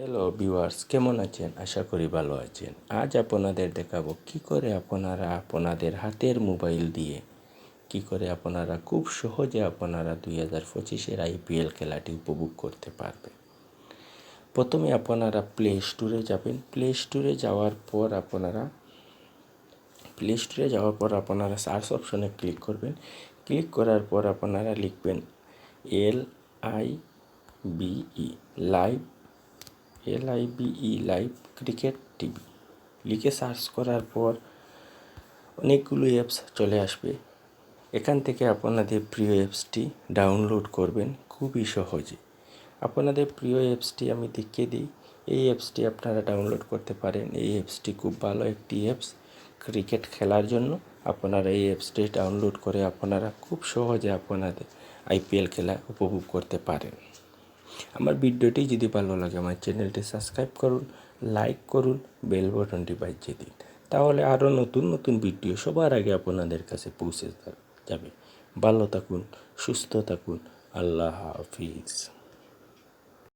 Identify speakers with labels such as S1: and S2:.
S1: Hello viewers কেমন আছেন? আশা করি ভালো আছেন। আজ আপনাদের দেখাবো কি করে আপনারা আপনাদের হাতের মোবাইল দিয়ে কি করে আপনারা খুব সহজে আপনারা দুই হাজার পঁচিশের আইপিএল খেলাটি উপভোগ করতে পারবেন। প্রথমে আপনারা প্লে স্টোরে যাবেন। প্লে স্টোরে যাওয়ার পর আপনারা প্লে স্টোরে যাওয়ার পর আপনারা সার্চ অপশনে ক্লিক করবেন। ক্লিক করার পর আপনারা লিখবেন L I B live L I B live cricket TV. লিখে সার্চ করার পর অনেকগুলো অ্যাপস চলে আসবে। এখান থেকে আপনাদের প্রিয় অ্যাপসটি ডাউনলোড করবেন খুবই সহজে। আপনাদের প্রিয় অ্যাপসটি আমি দেখিয়ে দিই। এই অ্যাপসটি আপনারা ডাউনলোড করতে পারেন। এই অ্যাপসটি খুব ভালো একটি অ্যাপস ক্রিকেট খেলার জন্য আপনারা এই অ্যাপসটি ডাউনলোড করে আপনারা খুব সহজে আপনাদের আইপিএল খেলা উপভোগ করতে পারেন। আমার ভিডিওটি যদি ভালো লাগে, আমার চ্যানেলটি সাবস্ক্রাইব করুন, লাইক করুন, বেল বটনটি বাজিয়ে দিন। তাহলে আরও নতুন নতুন ভিডিও সবার আগে আপনাদের কাছে পৌঁছে যাবে। ভালো থাকুন, সুস্থ থাকুন, আল্লাহ হাফিজ।